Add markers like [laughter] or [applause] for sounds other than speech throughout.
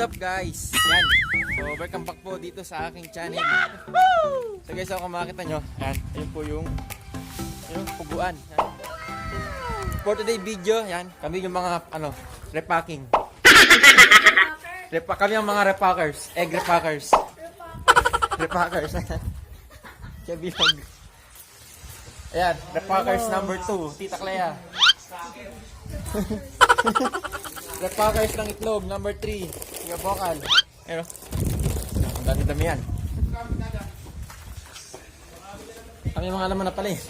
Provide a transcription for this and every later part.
so up guys? Yan. So welcome back po dito sa aking channel. So guys, ako makita nyo, yan, ayun po yung yung puguan. Yan. For today video, yan, kami yung mga ano, repacking. Repa kami ang mga repackers, egg repackers. repackers. [laughs] Kaya bilog. Ayan, repackers number 2, Tita Clea. Repackers ng itlog number 3, Tita Bokal. Ayun. oh. Ang dami-dami yan. Kami mga laman na pala eh. [laughs]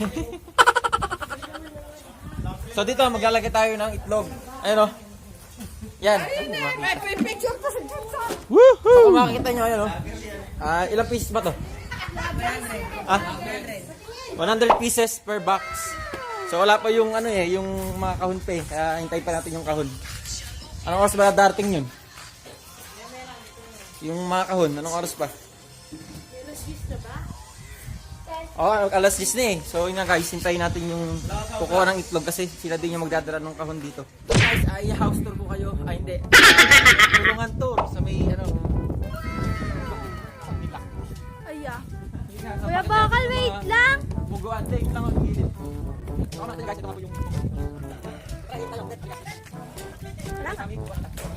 so dito, maglalagay tayo ng itlog. Ayun o. Yan. May picture pa sa Johnson. So kung makikita nyo, ayun o. Ah, ilang pieces ba to? Ah? 100 pieces per box. So wala pa yung ano eh, yung mga kahon pa eh. Kaya hintayin pa natin yung kahon. Anong oras ba darating yun? Yung mga kahon, anong oras pa? Oh, alas 10 na eh. So yun nga guys, hintayin natin yung kukuha ng itlog kasi sila din yung magdadala ng kahon dito. Guys, ay house tour ko kayo. Ay hindi. Tulungan tour sa may ano. Ay, ah. Kuya Bakal, wait lang. Puguan, take lang ang gilid. Ako natin guys, ito nga po yung... naka-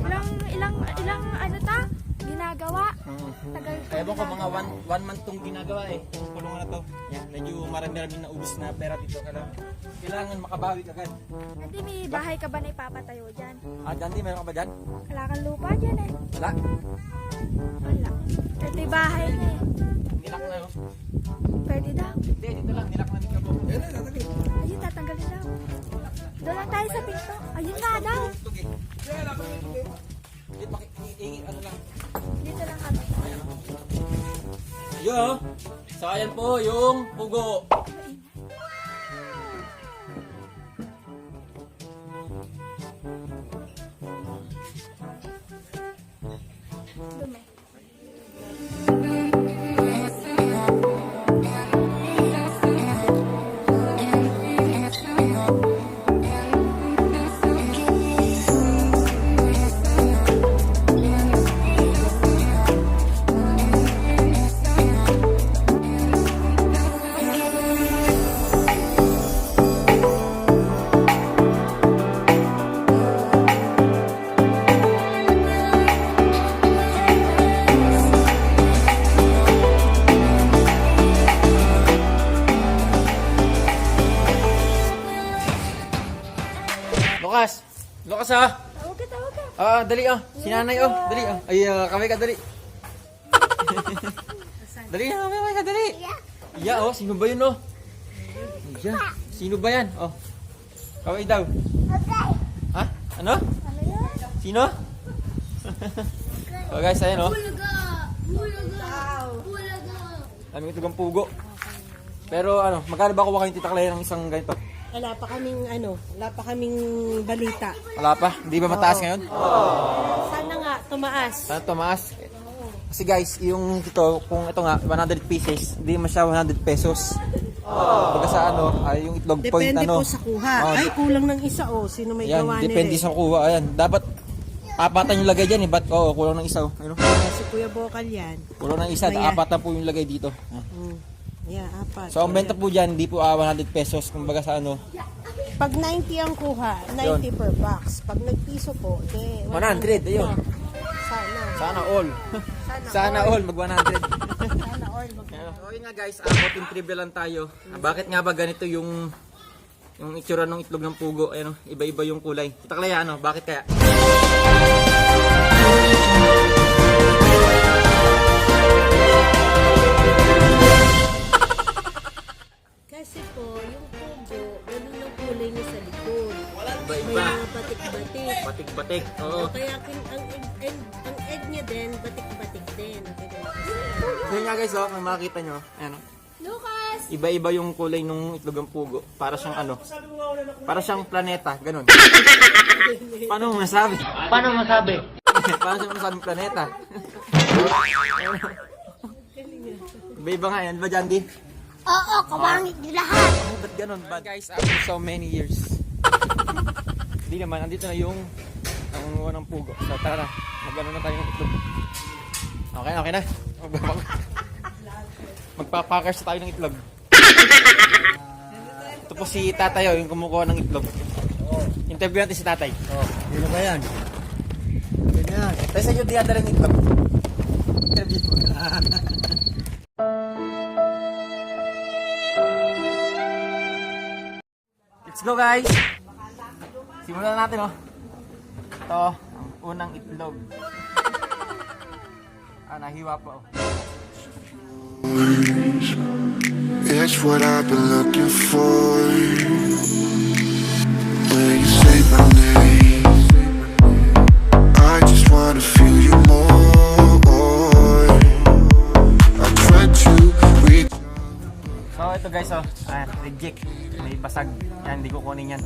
Ilang, ilang, ilang, ano ta? Ginagawa. Tagal ko Ewan ko mga one, one month tong ginagawa eh. Yung Kulungan na to. Yan, medyo marami-rami na ubus na pera dito. Kaya kailangan makabawi agad. Hindi, may bahay ka ba na ipapatayo dyan? Ah, Dandy, meron ka ba dyan? Wala kang lupa dyan eh. Wala. Wala. Ito yung bahay niya eh. Nilak na yun. Pwede daw. Hindi, dito lang. Nilak na nito po. Ayun, tatanggalin daw. Doon lang tayo sa pinto. Ayun nga daw. Tug eh. Dito, maki- i- i- ano lang. Dito lang kami. Yo, so ayan po yung pugo. Lukas ah. Tawag ka, tawag ka. Ah, dali ah. Sinanay oh, dali ah. Ay, uh, kamay ka dali. [laughs] dali na, kamay ka dali. Iya oh, sino ba yun oh? Iya, sino ba yan? Oh. Kaway daw. Ha? Ano? Ano yun? Sino? oh guys, ayan oh. Bulaga! Bulaga! Bulaga! Aming itugang pugo. Pero ano, magkano ba kuha kayo tita Clay ng isang ganito? Wala pa kaming ano, wala pa kaming balita. Wala pa? Hindi ba mataas ngayon? Sana nga tumaas. Sana tumaas. Kasi guys, yung ito, kung ito nga, 100 pieces, hindi man siya 100 pesos. Pagka sa ano, ay yung itlog point Depende ano. po sa kuha. Oh, Ay, kulang ng isa oh. Sino may Yan, gawa depende nila? sa kuha. Ayan, dapat apatan yung lagay dyan eh. Ba't, oo, kulang ng isa. oh. Ayun, oh. eh. Si Kuya Bokal yan. kulang ng isa, Ayan. apatan po yung lagay dito. Ah. Mm. Yeah, apat. So, ang benta po dyan, hindi po ah, 100 pesos. Kumbaga sa ano, Pag 90 ang kuha, 90 per box. Pag nagpiso po, de 100, ayun. Sana. Sana all. Sana, [laughs] Sana all, mag 100. Sana all. Mag- So yun nga guys, uh, konting trivia lang tayo. Ah, bakit nga ba ganito yung yung itsura ng itlog ng pugo? Ayun, oh, iba-iba yung kulay. Kita kaya ano, bakit kaya? Batik-batik. Oo. Kaya kin, ang, egg, egg, ang egg niya din, batik-batik din. Yun nga guys, oh, kung makikita nyo, ayan, oh, Lucas! iba-iba yung kulay ng itlog ng pugo. Para siyang ano, para siyang planeta, ganun. [laughs] Paano mo masabi? Paano mo masabi? [laughs] Paano siya masabing planeta? Iba-iba nga yan, di ba Jandy? Oo, kawangit nyo lahat. Oh, ba't ganun? Bad guys, after so many years. Hindi naman, andito na yung nangunguha ng pugo. So tara na, mag-ano na tayo ng itlog. Okay, okay na. [laughs] Magpapakers tayo ng itlog. Ito po si tatay, oh, yung kumukuha ng itlog. Interview natin si tatay. Oh, sino ba yan? Sino yan? Tayo sa inyo, di ata rin itlog. Interview. [laughs] Let's go guys! Simulan na natin oh. Ito, ang unang itlog. [laughs] Ah, nahiwa pa oh. It's what I've been looking for. When you say my name, I just wanna feel you more. I try to reach. So ito guys oh, ah, reject. May basag. Yan, hindi ko kunin yan.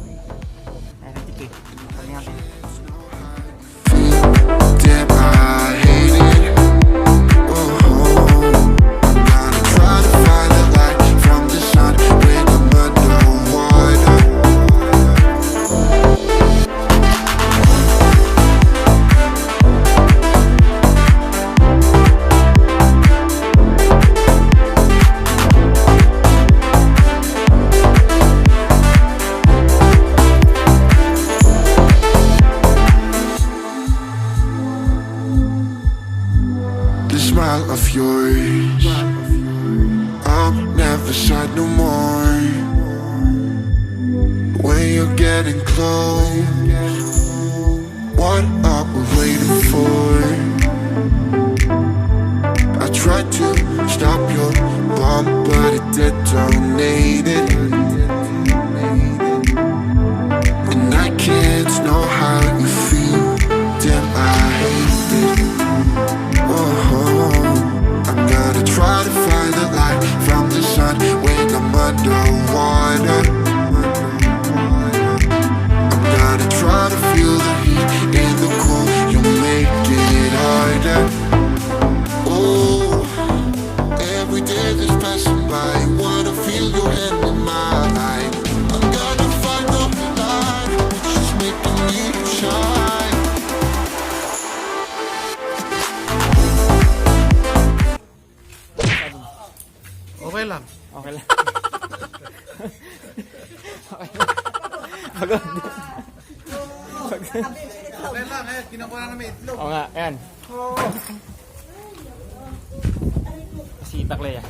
You're getting close, what are we waiting for? I tried to stop your bomb, but it detonated. Pagod. Okay lang, eh. Kinukuha na namin itlog. Oo nga, ayan. Si Taklea.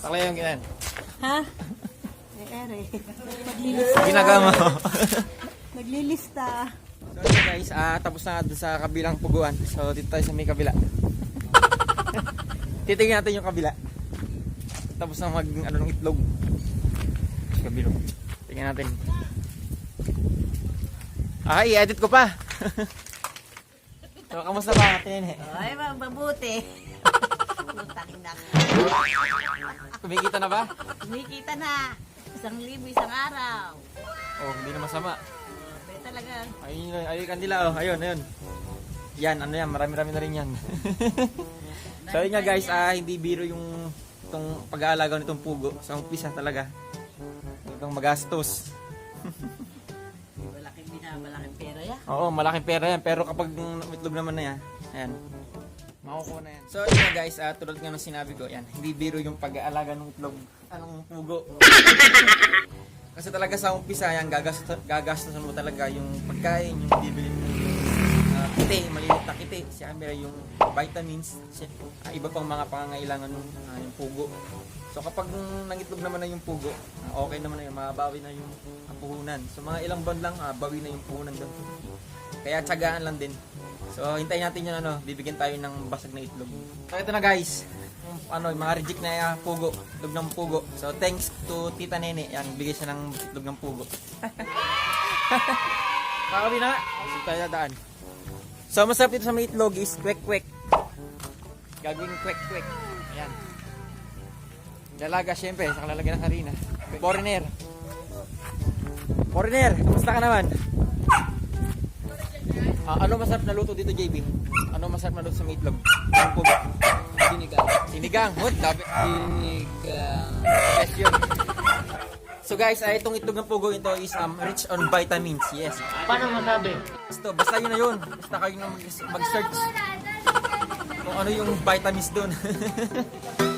Taklea yung ginan. Ha? Eh, ere. Maglilista. Ginagawa mo. Maglilista. so guys, ah, tapos na doon sa kabilang puguan. So dito tayo sa may kabila. [laughs] Titingnan natin yung kabila. Tapos na mag ano ng itlog. Sa kabila. Tingnan natin. Ah, i-edit ko pa. so, kamusta ba natin eh? Ay, mabuti. Putang [laughs] na. Kumikita na ba? Kumikita na. Isang libo, isang araw. Oh, hindi na masama. Pero talaga. Ayun, ayun, kandila oh. Ayun, ayun. Yan, ano yan, marami-rami na rin yan. [laughs] so yun nga guys, ah, hindi biro yung itong pag-aalaga nitong pugo. Sa umpisa talaga. Itong magastos. Malaking bina, malaking pera ya. Oo, malaking pera yan. Pero kapag itlog naman na yan, ayan, makukuha na yan. So yun nga guys, ah, tulad nga ng sinabi ko, yan, hindi biro yung pag-aalaga ng itlog, anong pugo. [laughs] Kasi talaga sa umpisa, yan, gagastos, gagastosan mo talaga yung pagkain, yung bibili mo uh, kite, siyempre yung vitamins, si- ah, iba pang mga pangangailangan ng ah, yung pugo. So kapag nangitlog naman na yung pugo, ah, okay naman na yun, mabawi na yung ah, puhunan. So mga ilang buwan lang, ah, bawi na yung puhunan doon. Kaya tsagaan lang din. So hintayin natin yun ano, bibigyan tayo ng basag na itlog. So ito na guys, yung, ano, yung mga reject na ah, pugo, itlog ng pugo. So thanks to Tita Nene, yan, bigay siya ng itlog ng pugo. [laughs] Kakabi na nga, so tayo dadaan. So masarap dito sa may itlog is kwek-kwek. Gagawin kwek-kwek. Ayan. Dalaga syempre, sa kalalagyan ng harina. Foreigner. Foreigner, kumusta ka naman? Ah, ano masarap na luto dito, JB? Ano masarap na luto sa may itlog? Ang pugo. Sinigang. Sinigang. Dabi. Sinigang. Yes, yun. So guys, ay itong itlog ng pugo ito is um, rich on vitamins. Yes. Paano masabi? Basta, basta yun na yun. Basta kayo na mag- mag-search kung ano yung vitamins doon. [laughs]